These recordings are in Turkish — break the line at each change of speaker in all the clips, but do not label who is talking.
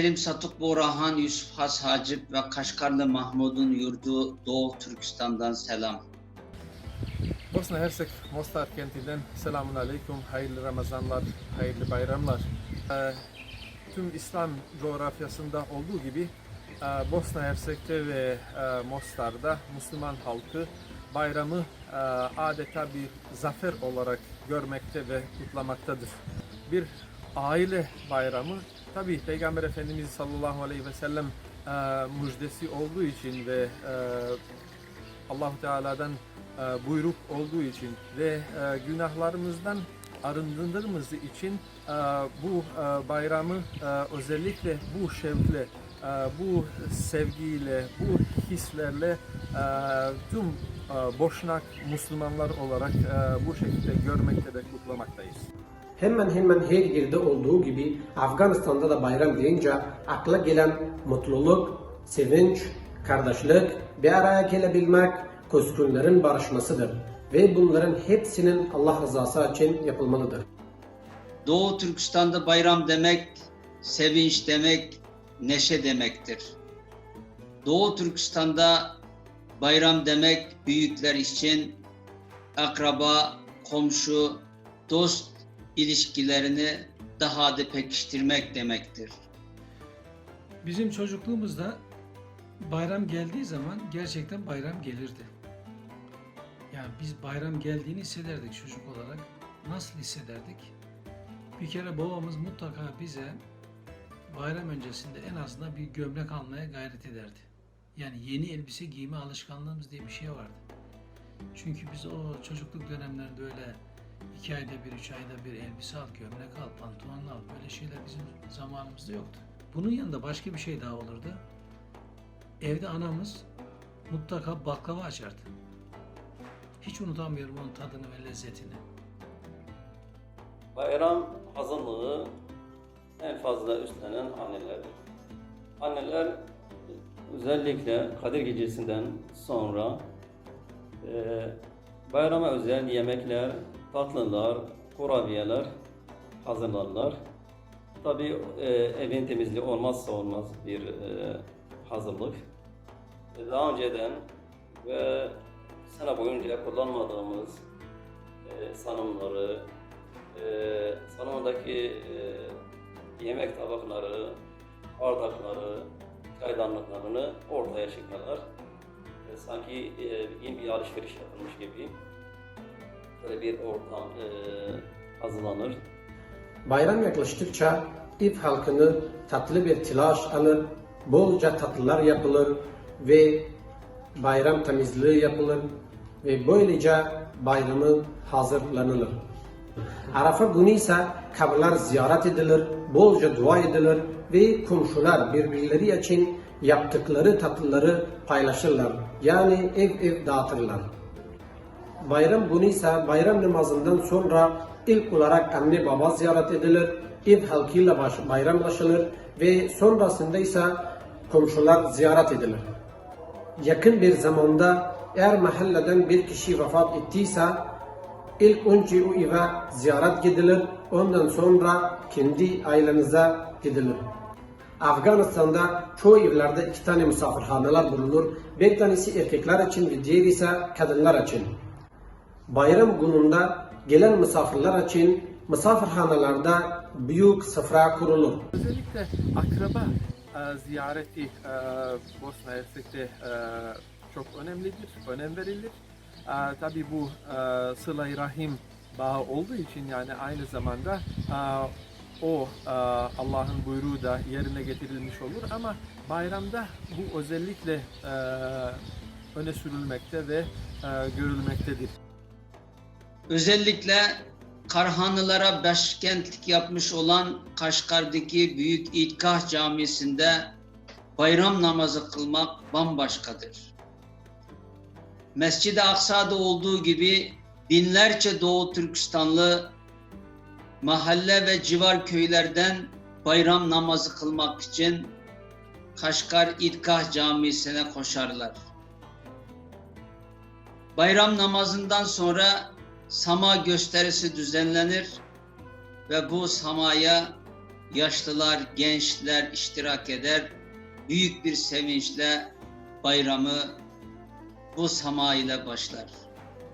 Kerim Satuk Borahan, Yusuf Has Hacip ve Kaşgarlı Mahmud'un yurdu Doğu Türkistan'dan selam.
Bosna Hersek Mostar kentinden selamun aleyküm, hayırlı Ramazanlar, hayırlı bayramlar. Ee, tüm İslam coğrafyasında olduğu gibi e, Bosna Hersek'te ve e, Mostar'da Müslüman halkı bayramı e, adeta bir zafer olarak görmekte ve kutlamaktadır. Bir aile bayramı tabi Peygamber Efendimiz sallallahu aleyhi ve sellem e, müjdesi olduğu için ve e, Allahu Teala'dan e, buyruk olduğu için ve e, günahlarımızdan arındırmamız için e, bu e, bayramı e, özellikle bu şevkle, e, bu sevgiyle, bu hislerle e, tüm e, boşnak Müslümanlar olarak bu şekilde görmekte ve kutlamaktayız.
Hemen hemen her yerde olduğu gibi Afganistan'da da bayram deyince akla gelen mutluluk, sevinç, kardeşlik, bir araya gelebilmek, küskünlerin barışmasıdır. Ve bunların hepsinin Allah rızası için yapılmalıdır.
Doğu Türkistan'da bayram demek, sevinç demek, neşe demektir. Doğu Türkistan'da bayram demek büyükler için akraba, komşu, dost ilişkilerini daha da pekiştirmek demektir.
Bizim çocukluğumuzda bayram geldiği zaman gerçekten bayram gelirdi. Yani biz bayram geldiğini hissederdik çocuk olarak. Nasıl hissederdik? Bir kere babamız mutlaka bize bayram öncesinde en azından bir gömlek almaya gayret ederdi. Yani yeni elbise giyme alışkanlığımız diye bir şey vardı. Çünkü biz o çocukluk dönemlerinde öyle iki ayda bir, üç ayda bir elbise al, gömlek al, pantolon al böyle şeyler bizim zamanımızda yoktu. Bunun yanında başka bir şey daha olurdu. Evde anamız mutlaka baklava açardı. Hiç unutamıyorum onun tadını ve lezzetini.
Bayram hazırlığı en fazla üstlenen annelerdir. Anneler özellikle Kadir Gecesi'nden sonra e, bayrama özel yemekler, tatlılar, kurabiyeler hazırlarlar. Tabii e, evin temizliği olmazsa olmaz bir e, hazırlık. E, Daha önceden ve sene boyunca kullanmadığımız e, sanımları, e, salondaki e, yemek tabakları, bardakları, çaydanlıklarını ortaya çıkarlar. E, sanki e, yeni bir alışveriş yapılmış gibi böyle bir ortam e, hazırlanır.
Bayram yaklaştıkça ev halkını tatlı bir telaş alır, bolca tatlılar yapılır ve bayram temizliği yapılır ve böylece bayramı hazırlanılır. Arafa günü ise kabirler ziyaret edilir, bolca dua edilir ve komşular birbirleri için yaptıkları tatlıları paylaşırlar. Yani ev ev dağıtırlar. Bayram günü ise bayram namazından sonra ilk olarak anne baba ziyaret edilir, ev halkıyla bayramlaşılır ve sonrasında ise komşular ziyaret edilir. Yakın bir zamanda eğer mahalleden bir kişi vefat ettiyse ilk önce o eve ziyaret gidilir, ondan sonra kendi ailenize gidilir. Afganistan'da çoğu evlerde iki tane misafirhaneler bulunur. Bir tanesi erkekler için ve diğeri ise kadınlar için. Bayram gününde gelen misafirler için misafirhanelerde büyük sofra kurulur.
Özellikle akraba e, ziyareti e, Bosna Hersek'te e, çok önemlidir, önem verilir. E, Tabi bu e, sıla-i rahim bağı olduğu için yani aynı zamanda e, o e, Allah'ın buyruğu da yerine getirilmiş olur ama bayramda bu özellikle e, öne sürülmekte ve e, görülmektedir.
Özellikle Karhanlılara başkentlik yapmış olan Kaşgar'daki Büyük İdgah Camisi'nde bayram namazı kılmak bambaşkadır. Mescid-i Aksa'da olduğu gibi binlerce Doğu Türkistanlı mahalle ve civar köylerden bayram namazı kılmak için Kaşgar İdgah Camisi'ne koşarlar. Bayram namazından sonra sama gösterisi düzenlenir ve bu samaya yaşlılar, gençler iştirak eder. Büyük bir sevinçle bayramı bu sama ile başlar.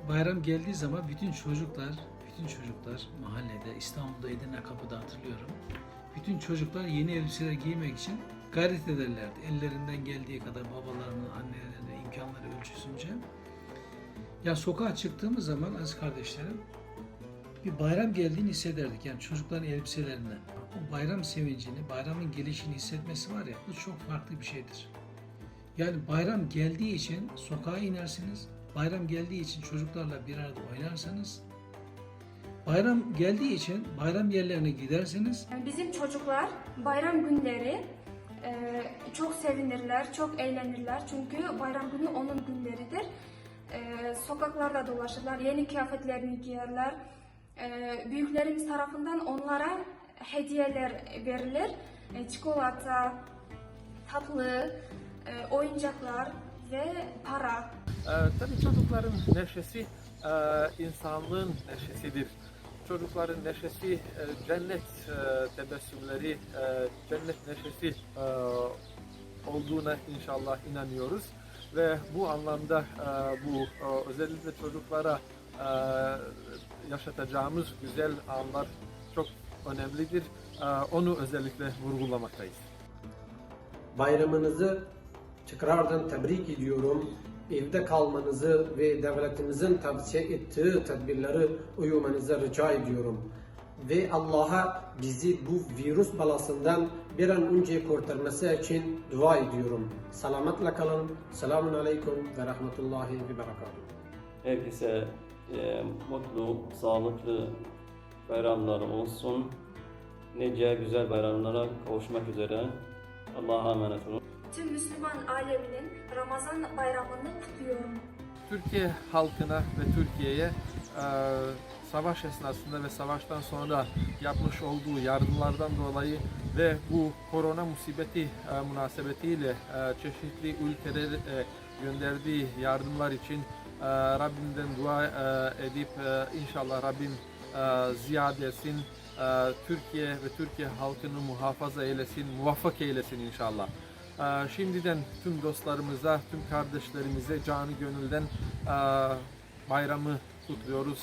Bayram geldiği zaman bütün çocuklar, bütün çocuklar mahallede, İstanbul'da Edirne Kapı'da hatırlıyorum. Bütün çocuklar yeni elbiseler giymek için gayret ederlerdi. Ellerinden geldiği kadar babalarının, annelerinin imkanları ölçüsünce. Ya sokağa çıktığımız zaman az kardeşlerim bir bayram geldiğini hissederdik. Yani çocukların elbiselerinden. O bayram sevincini, bayramın gelişini hissetmesi var ya bu çok farklı bir şeydir. Yani bayram geldiği için sokağa inersiniz. Bayram geldiği için çocuklarla bir arada oynarsanız. Bayram geldiği için bayram yerlerine giderseniz
Bizim çocuklar bayram günleri e, çok sevinirler, çok eğlenirler. Çünkü bayram günü onun günleridir. E, sokaklarda dolaşırlar, yeni kıyafetlerini giyerler. E, büyüklerimiz tarafından onlara hediyeler verilir. E, çikolata, tatlı, e, oyuncaklar ve para.
Ee, tabii çocukların neşesi e, insanlığın neşesidir. Çocukların neşesi e, cennet e, tebessümleri, e, cennet neşesi e, olduğuna inşallah inanıyoruz. Ve bu anlamda e, bu e, özellikle çocuklara e, yaşatacağımız güzel anlar çok önemlidir. Onu özellikle vurgulamaktayız.
Bayramınızı tekrardan tebrik ediyorum. Evde kalmanızı ve devletimizin tavsiye ettiği tedbirleri uymanızı rica ediyorum. Ve Allah'a bizi bu virüs balasından bir an önce kurtarması için dua ediyorum. Selametle kalın. Selamun Aleyküm ve Rahmetullahi ve Berekatuhu.
Herkese e, mutlu, sağlıklı bayramlar olsun. Nice güzel bayramlara kavuşmak üzere. Allah'a emanet olun.
Tüm Müslüman aleminin Ramazan bayramını kutluyorum.
Türkiye halkına ve Türkiye'ye e, savaş esnasında ve savaştan sonra yapmış olduğu yardımlardan dolayı ve bu korona musibeti e, münasebetiyle e, çeşitli ülkelere e, gönderdiği yardımlar için e, Rabbimden dua e, edip e, inşallah Rabbim e, ziyade etsin. E, Türkiye ve Türkiye halkını muhafaza eylesin, muvaffak eylesin inşallah. Ee, Şimdiden tüm dostlarımıza, tüm kardeşlerimize canı gönülden e, bayramı kutluyoruz.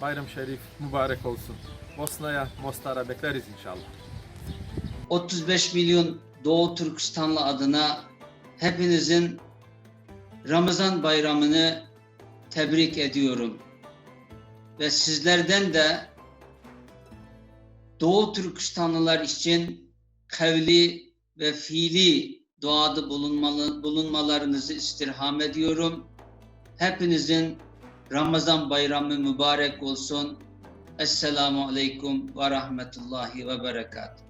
Bayram şerif mübarek olsun. Bosna'ya, Mostar'a bekleriz inşallah.
35 milyon Doğu Türkistanlı adına hepinizin Ramazan bayramını tebrik ediyorum. Ve sizlerden de Doğu Türkistanlılar için kavli ve fiili duada bulunmalı, bulunmalarınızı istirham ediyorum. Hepinizin Ramazan bayramı mübarek olsun. Esselamu Aleyküm ve Rahmetullahi ve Berekatuhu.